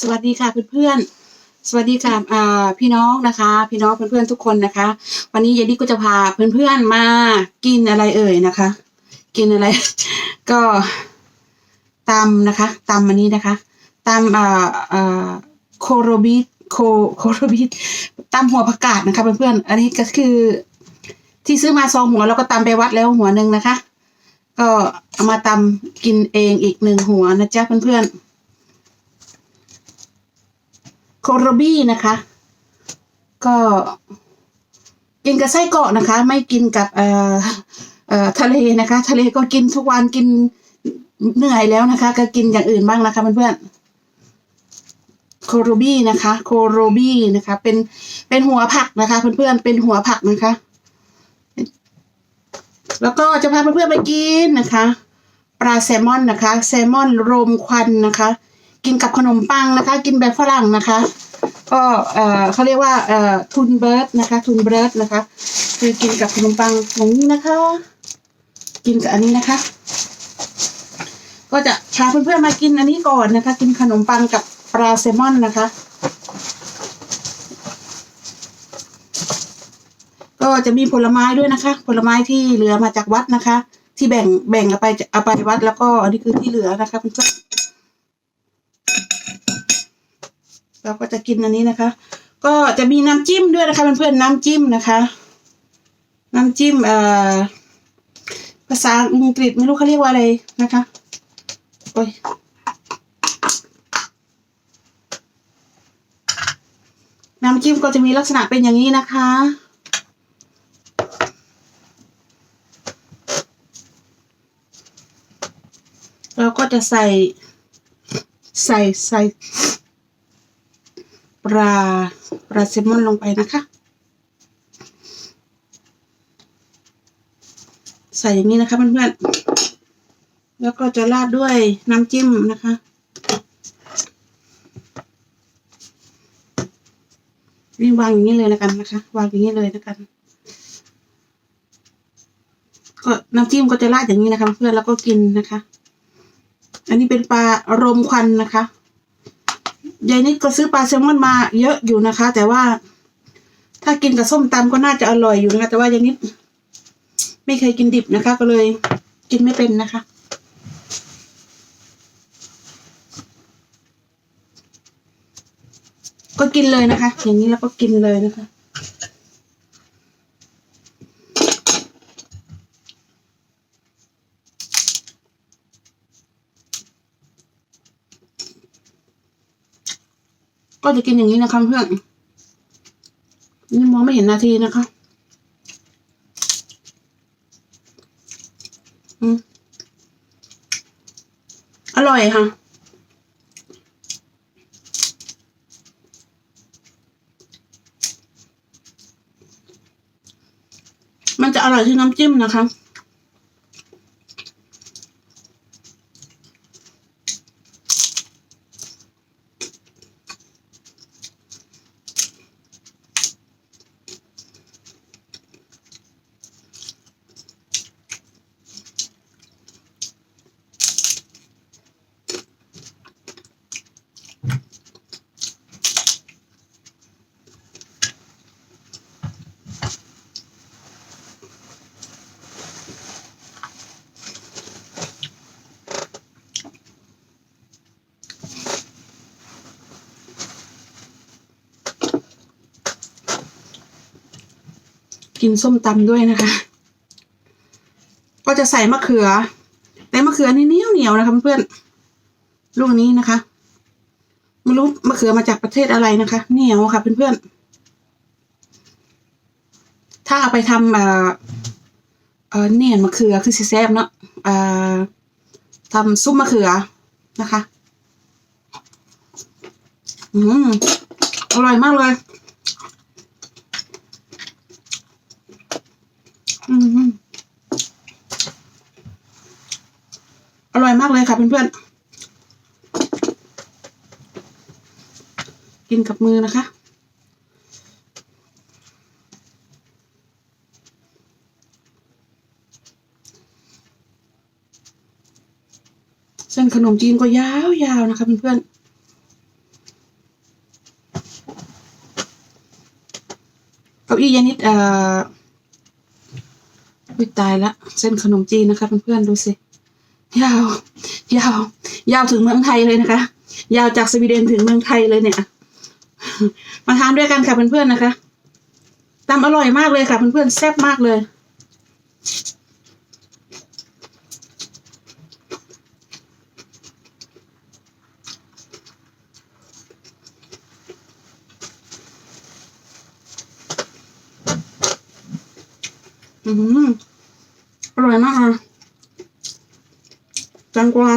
สวัสดีค่ะเพื่อนๆ สวัสดีค่ะพี่น้องนะคะ พี่น้องเพื่อนๆทุกคนนะคะ วันนี้เยดี้ก็จะพาเพื่อนๆมากินอะไรเอ่ยนะคะ กินอะไร ก็ตำนะคะตำอันนี้นะคะตำอ่าอ่าโคโรบิโคโคโรบิตำหัวผักกาดนะคะเพื่อนๆอันนี้ก็คือ ที่ซื้อมาซองหัวแล้วก็ตำไปวัดแล้วหัวหนึ่งนะคะ ก็เอามาตำกินเองอีกหนึ่งหัวนะจ๊ะเพื่อนๆ โคโรบี้นะคะ ก็กินกับไส้กรอกนะคะ ไม่กินกับเอ่อเอ่อทะเลนะคะ ทะเลก็กินทุกวันกินเหนื่อยแล้วนะคะ ก็กินอย่างอื่นบ้างนะคะเพื่อนๆโคโรบี้นะคะโคโรบี้นะคะ เป็นเป็นหัวผักนะคะ เพื่อนๆเป็นหัวผักนะคะ แล้วก็จะพาเพื่อนๆไปกินนะคะปลาแซลมอนนะคะ แซลมอนรมควันนะคะ กินกับขนมปังนะคะ กินแบบฝรั่งนะคะ ก็เออเขาเรียกว่าเอ่อทุนเบิร์ดนะคะ ทุนเบิร์ดนะคะ คือกินกับขนมปังอย่างนี้นะคะ กินกับอันนี้นะคะ ก็จะพาเพื่อนๆมากินอันนี้ก่อนนะคะ กินขนมปังกับปลาแซลมอนนะคะ ก็จะมีผลไม้ด้วยนะคะ ผลไม้ที่เหลือมาจากวัดนะคะ ที่แบ่งแบ่งเอาไปเอาไปวัดแล้วก็อันนี้คือที่เหลือนะคะเพื่อนๆ เราก็จะกินอันนี้นะคะ ก็จะมีน้ำจิ้มด้วยนะคะเพื่อนๆน้ำจิ้มนะคะ น้ำจิ้มเอ่อภาษาอังกฤษไม่รู้เขาเรียกว่าอะไรนะคะโอ้ยน้ำจิ้มก็จะมีลักษณะเป็นอย่างนี้นะคะ เราก็จะใส่ใส่ใส่ ปลาปลาแซลมอนลงไปนะคะ ใส่อย่างนี้นะคะเพื่อนๆแล้วก็จะราดด้วยน้ำจิ้มนะคะนี่วางอย่างนี้เลยแล้วกันนะคะ วางอย่างนี้เลยแล้วกันก็น้ำจิ้มก็จะราดอย่างนี้นะคะ เพื่อนๆแล้วก็กินนะคะ อันนี้เป็นปลารมควันนะคะ ยายนิดก็ซื้อปลาแซลมอนมาเยอะอยู่นะคะ แต่ว่า ถ้ากินกับส้มตำก็น่าจะอร่อยอยู่นะคะ แต่ว่ายายนิด ไม่เคยกินดิบนะคะ ก็เลยกินไม่เป็นนะคะก็กินเลยนะคะ อย่างนี้แล้วก็กินเลยนะคะ ก็จะกินอย่างนี้นะคะเพื่อนนี่มองไม่เห็นนาทีนะคะอืมอร่อยค่ะ มันจะอร่อยที่น้ำจิ้มนะคะ กินส้มตำด้วยนะคะ ก็จะใส่มะเขือ แต่มะเขือนี่เหนียวเหนียวๆนะคะเพื่อนลูกนี้นะคะไม่รู้มะเขือมาจากประเทศอะไรนะคะ เหนียวค่ะเพื่อนๆถ้าเอาไปทำเอ่อเอ่อเนี่ยมะเขือคือสีแซบเนาะเอ่อทำซุปมะเขือนะคะ อืมอร่อยมากเลย อร่อยมากเลยค่ะเพื่อนๆ กินกับมือนะคะ เส้นขนมจีนก็ยาวๆนะคะเพื่อนๆเก้าอี้ยานิดเอ่อ วิตายละเส้นขนมจีนนะคะเพื่อนๆดูสิยาวยาวยาวถึงเมืองไทยเลยนะคะ ยาวจากสวีเดนถึงเมืองไทยเลยเนี่ย มาทานด้วยกันค่ะเพื่อนๆนะคะตำอร่อยมากเลยค่ะเพื่อนๆแซ่บมากเลยอืม อร่อยมากเลยแตงกวา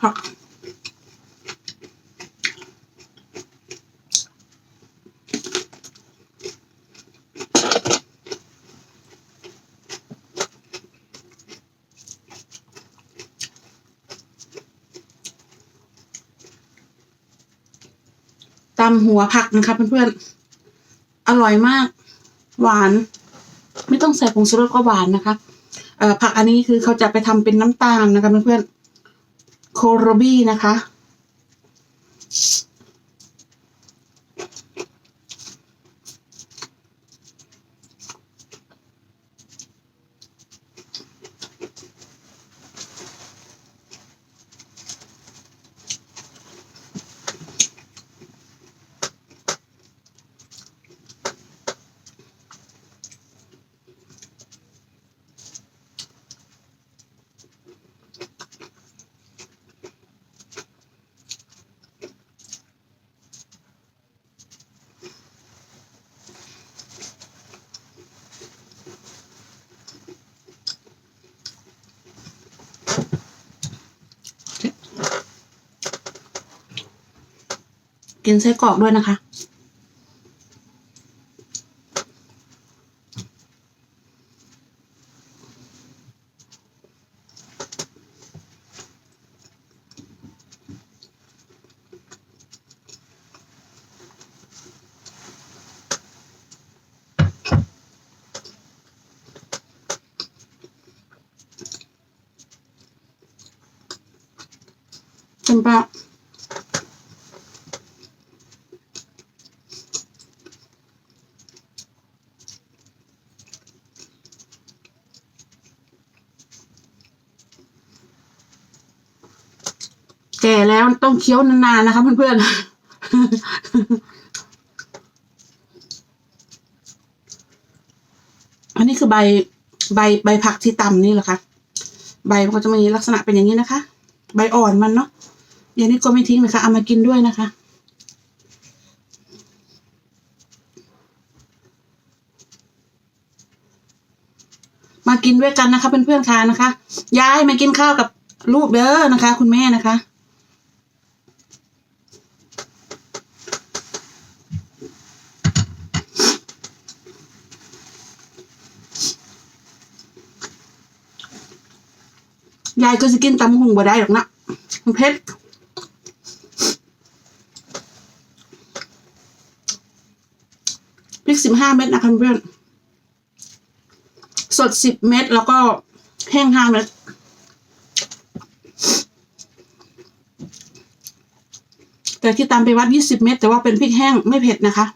ผัก ตำหัวผักนะคะเพื่อนๆ อร่อยมาก หวาน ไม่ต้องใส่ผงชูรสก็หวานนะคะเอ่อผักอันนี้คือเขาจะไปทำเป็นน้ำตาลนะคะเพื่อนๆ โคโรบี้นะคะ กินไส้กรอกด้วยนะคะเป็นปะ แก่แล้ว ต้องเคี้ยวนานๆนะคะเพื่อนๆ อันนี้คือใบใบใบผักที่ตำนี่แหละค่ะ ใบมันก็จะมีลักษณะเป็นอย่างนี้นะคะ ใบอ่อนมันเนาะอย่างนี้ก็ไม่ทิ้งนะคะ เอามากินด้วยนะคะมากินด้วยกันนะคะเพื่อนๆค่ะนะคะ ย้ายมากินข้าวกับลูกเด้อนะคะ คุณแม่นะคะ ยายก็จะกินตำหุงบ่ได้หรอกนะมันเผ็ดพริกสิบห้าเม็ดนะคะเพื่อนสดสิบเม็ดแล้วก็แห้งห้าเม็ดแต่ที่ตามไปวัดยี่สิบเม็ดแต่ว่าเป็นพริกแห้งไม่เผ็ดนะคะ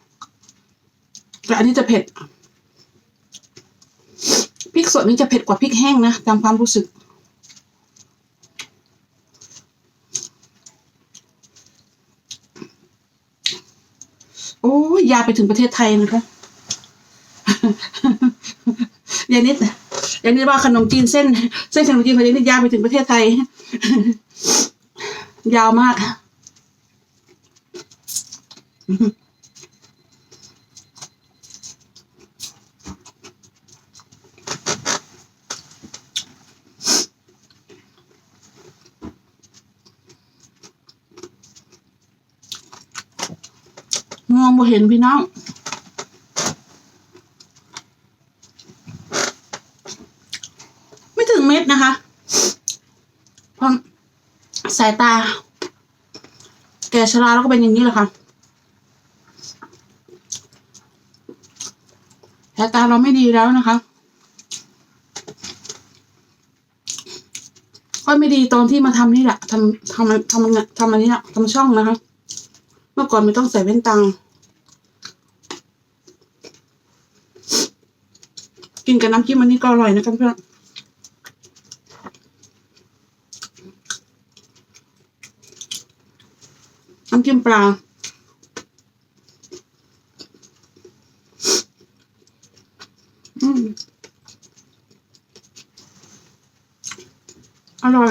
แต่อันนี้จะเผ็ดพริกสดนี่จะเผ็ดกว่าพริกแห้งนะตามความรู้สึก โอ้ยยาวไปถึงประเทศไทยนะคะยายนิดยายนิดว่าขนมจีนเส้น เส้นขนมจีนของยายนิดยาวไปถึงประเทศไทย ยาวมาก มองบ่เห็นพี่น้องไม่ถึงเม็ดนะคะเพราะสายตา แก่ชราแล้วก็เป็นอย่างนี้แหละค่ะสายตาเราไม่ดีแล้วนะคะก็ไม่ดีตอนที่มาทำนี่แหละทำทำทำทำอันนี้แหละทำช่องนะคะ เมื่อก่อนไม่ต้องใส่แว่นตากินกับน้ำจิ้มอันนี้ก็อร่อยนะคะเพื่อนน้ำจิ้มปลาอืมอร่อย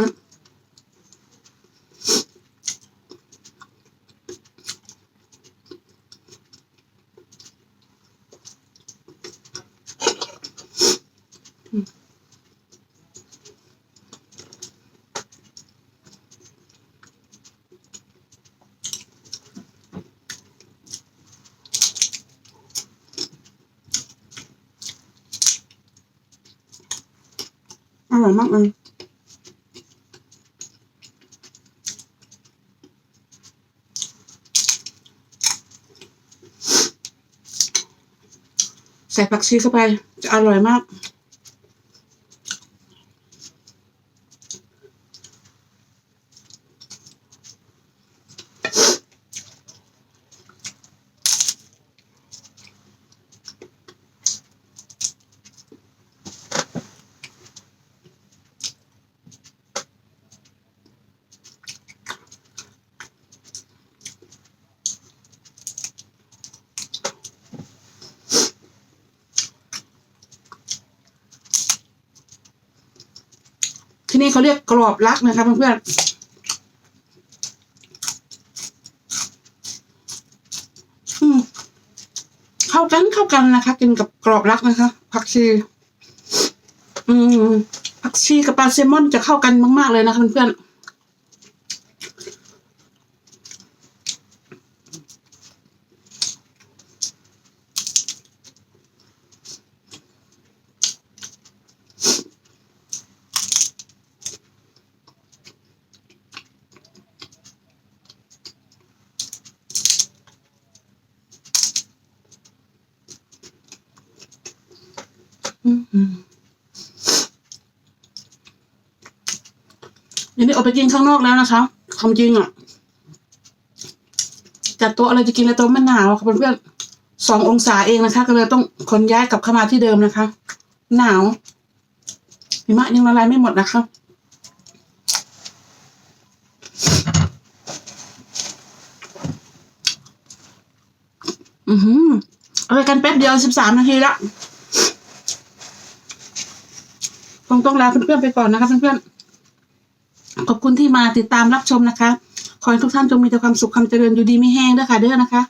อร่อยมากเลยใส่ผักชีเข้าไป จะอร่อยมาก ที่นี่เขาเรียกกรอบลักนะคะเพื่อนๆเข้ากันเข้ากันนะคะ กินกับกรอบรักนะคะ ผักชี อืมผักชีกับปลาแซลมอนจะเข้ากันมาก ๆ เลยนะคะเพื่อนๆ เดี๋ยวนี้ออกไปกินข้างนอกแล้วนะคะความจริงอะจัดโต๊ะอะไรจะกินแล้วโต๊ะมันหนาวค่ะเพื่อนๆสององศาเองนะคะ ก็เลยต้องขนย้ายกลับเข้ามาที่เดิมนะคะ หนาวหิมะยังละลายไม่หมดนะคะอือหือเอาไปกันแป๊บเดียวสิบสามนาทีละคงต้องลาเพื่อนๆไปก่อนนะคะเพื่อนๆ ขอบคุณที่มาติดตามรับชมนะคะ ขอให้ทุกท่านจงมีแต่ความสุขความเจริญอยู่ดีไม่แห้งด้วยค่ะเด้อนะคะ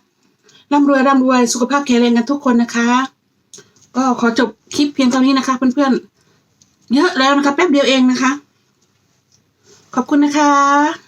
ร่ำรวยร่ำรวยสุขภาพแข็งแรงกันทุกคนนะคะ ก็ขอจบคลิปเพียงเท่านี้นะคะ เพื่อนๆเยอะแล้วนะคะ แป๊บเดียวเองนะคะ ขอบคุณนะคะ